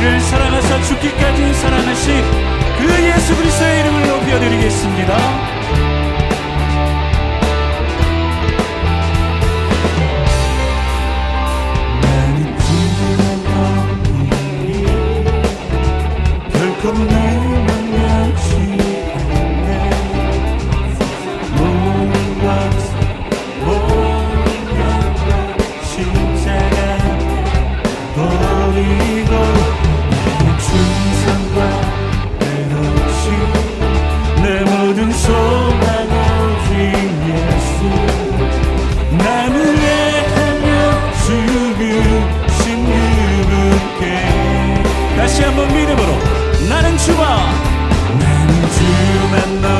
우리를 사랑하사 죽기까지 사랑하신 그 예수 그리스도의 이름을 높여드리겠습니다. 나는 궁금한 너의 별것 다시 한번 믿음으로 나는 주와 나는 주만 너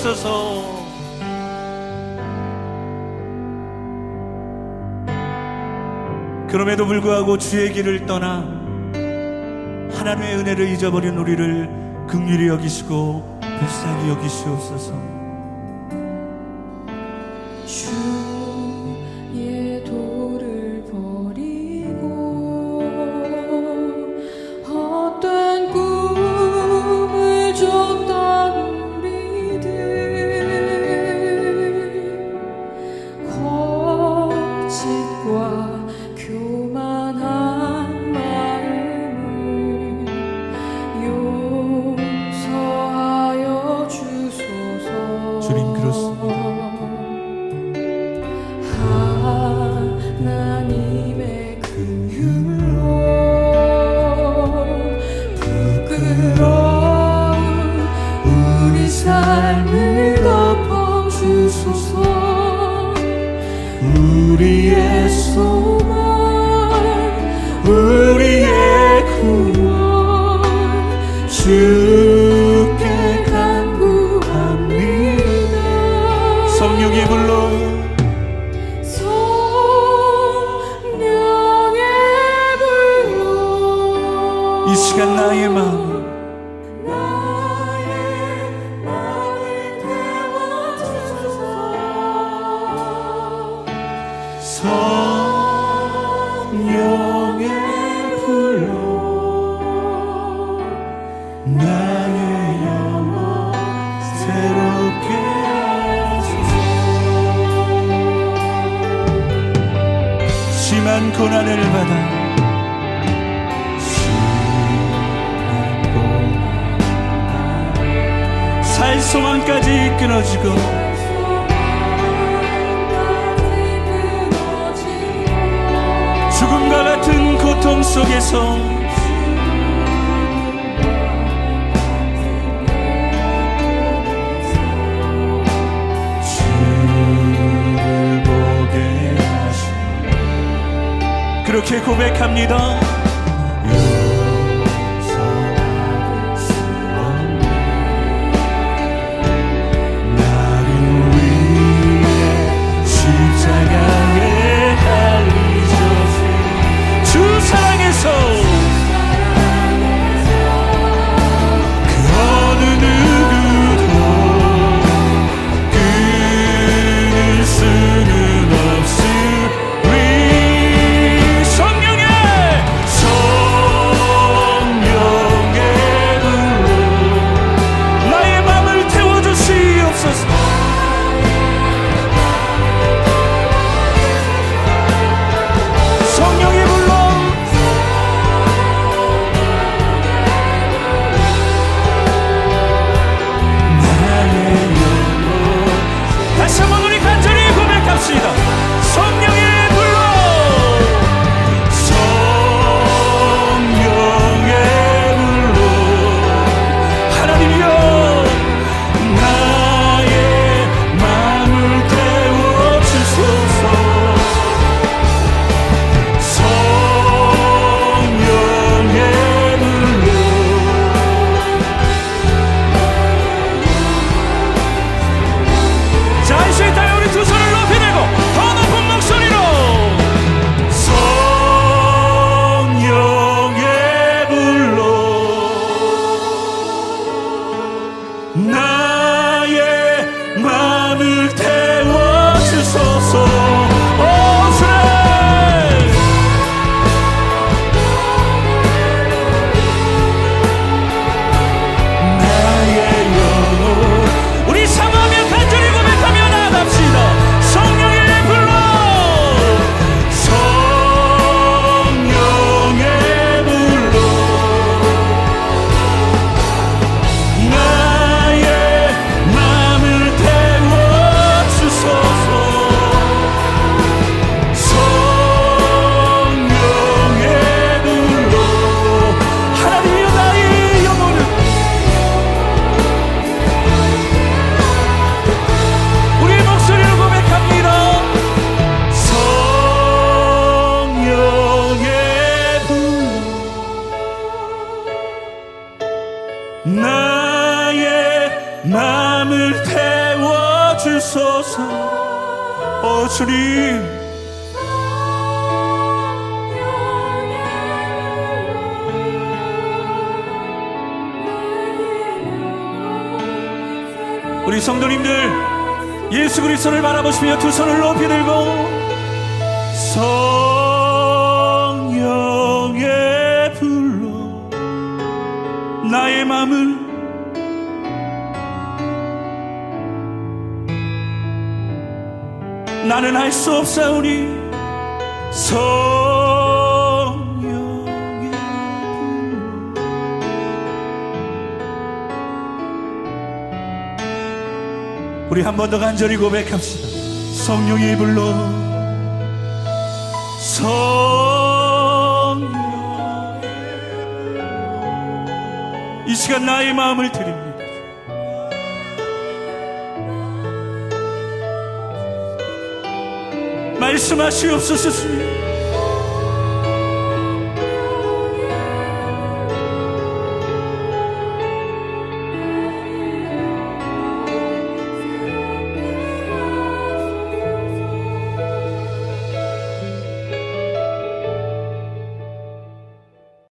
주옵소서. 그럼에도 불구하고 주의 길을 떠나 하나님의 은혜를 잊어버린 우리를 극률히 여기시고 불쌍히 여기시옵소서. 성령의 불로 나의 영혼 새롭게 하소서. 심한 고난을 받아 살소망까지 끊어지고 죽음과 같은 고통 속에서 주를 보게 하신 그렇게 고백합니다. 우리 성도님들 예수 그리스도를 바라보시며 두 손을 높이 들고 성령의 불로 나의 마음을 나는 알 수 없사오니 성 우리 한 번 더 간절히 고백합시다. 성령의 불로 성령 이 시간 나의 마음을 드립니다. 말씀하시옵소서 주님.